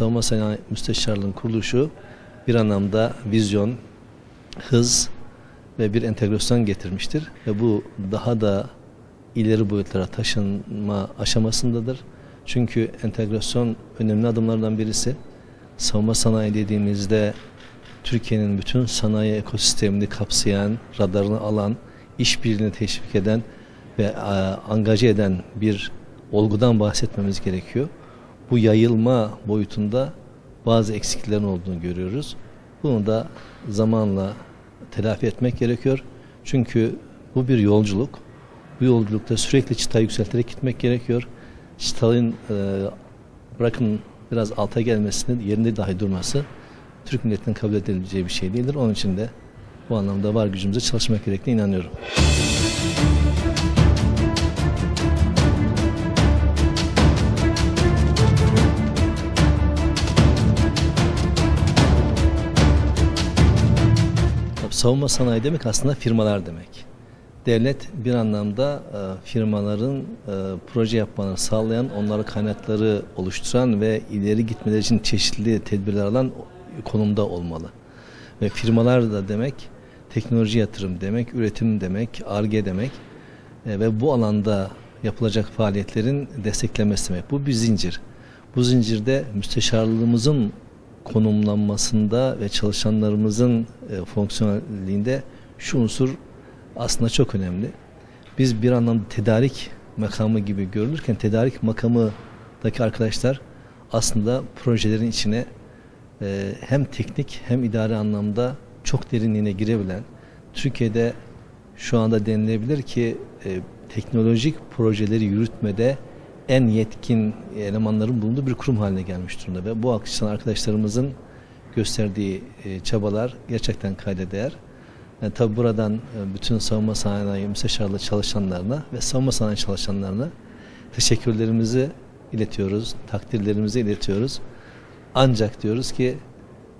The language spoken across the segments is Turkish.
Savunma Sanayi Müsteşarlığı'nın kuruluşu bir anlamda vizyon, hız ve bir entegrasyon getirmiştir. Ve bu daha da ileri boyutlara taşınma aşamasındadır. Çünkü entegrasyon önemli adımlardan birisi. Savunma sanayi dediğimizde Türkiye'nin bütün sanayi ekosistemini kapsayan, radarını alan, işbirliğini teşvik eden ve e, angaje eden bir olgudan bahsetmemiz gerekiyor. Bu yayılma boyutunda bazı eksiklerin olduğunu görüyoruz. Bunu da zamanla telafi etmek gerekiyor. Çünkü bu bir yolculuk. Bu yolculukta sürekli çıtayı yükselterek gitmek gerekiyor. Çıtanın e, bırakın biraz alta gelmesini, yerinde dahi durması Türk milletinin kabul edilebileceği bir şey değildir. Onun için de bu anlamda var gücümüze çalışmak gerektiğine inanıyorum. Savunma sanayi demek aslında firmalar demek. Devlet bir anlamda e, firmaların e, proje yapmalarını sağlayan, onlara kaynakları oluşturan ve ileri gitmeleri için çeşitli tedbirler alan konumda olmalı. Ve firmalar da demek teknoloji yatırım demek, üretim demek, ARGE demek E, ve bu alanda yapılacak faaliyetlerin desteklenmesi demek. Bu bir zincir. Bu zincirde müsteşarlığımızın konumlanmasında ve çalışanlarımızın e, fonksiyonelliğinde şu unsur aslında çok önemli. Biz bir anlamda tedarik makamı gibi görülürken tedarik makamındaki arkadaşlar aslında projelerin içine e, hem teknik hem idari anlamda çok derinliğine girebilen Türkiye'de şu anda denilebilir ki e, teknolojik projeleri yürütmede en yetkin elemanların bulunduğu bir kurum haline gelmiş durumda ve bu açıdan arkadaşlarımızın gösterdiği e, çabalar gerçekten kayda değer. Yani tabi buradan e, bütün savunma sanayi müsteşarlığı çalışanlarına ve savunma sanayi çalışanlarına teşekkürlerimizi iletiyoruz, takdirlerimizi iletiyoruz. Ancak diyoruz ki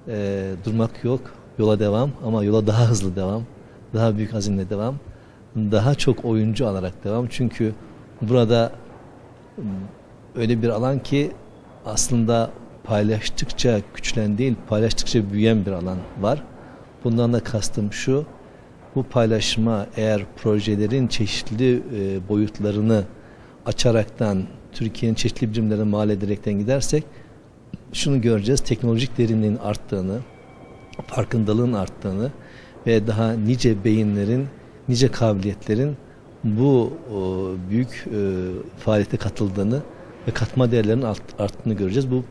e, durmak yok, yola devam ama yola daha hızlı devam, daha büyük azimle devam, daha çok oyuncu alarak devam. Çünkü burada öyle bir alan ki aslında paylaştıkça güçlen değil, paylaştıkça büyüyen bir alan var. Bundan da kastım şu, bu paylaşıma eğer projelerin çeşitli e, boyutlarını açaraktan Türkiye'nin çeşitli birimlerine mal ederekten gidersek şunu göreceğiz. Teknolojik derinliğin arttığını, farkındalığın arttığını ve daha nice beyinlerin, nice kabiliyetlerin bu o, büyük e, faaliyete katıldığını ve katma değerlerinin art, arttığını göreceğiz. Bu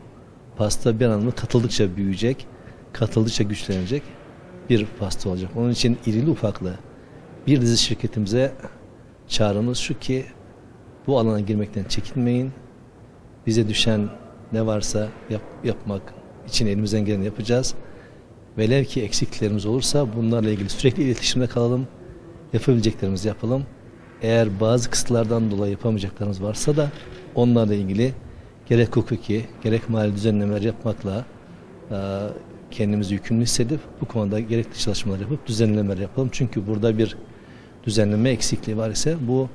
pasta bir anlamda katıldıkça büyüyecek, katıldıkça güçlenecek bir pasta olacak. Onun için irili ufaklı bir dizi şirketimize çağrımız şu ki bu alana girmekten çekinmeyin. Bize düşen ne varsa yap, yapmak için elimizden geleni yapacağız. Velev ki eksikliklerimiz olursa bunlarla ilgili sürekli iletişimde kalalım. Yapabileceklerimizi yapalım. Eğer bazı kısıtlardan dolayı yapamayacaklarımız varsa da onlarla ilgili gerek hukuki gerek mali düzenlemeler yapmakla e, kendimizi yükümlü hissedip bu konuda gerekli çalışmalar yapıp düzenlemeler yapalım. Çünkü burada bir düzenleme eksikliği var ise bu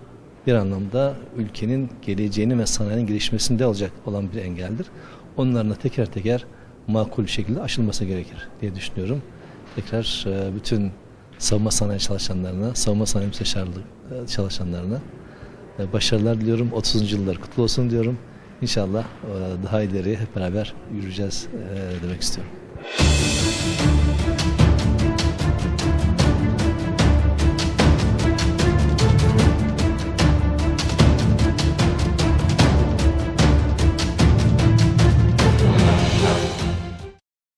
bir anlamda ülkenin geleceğini ve sanayinin gelişmesinde olacak olan bir engeldir. Onların da teker teker makul bir şekilde aşılması gerekir diye düşünüyorum. Tekrar e, bütün savunma sanayi çalışanlarına, savunma sanayi e, çalışanlarına e, başarılar diliyorum. 30. yıllar kutlu olsun diyorum. İnşallah e, daha ileri hep beraber yürüyeceğiz demek istiyorum.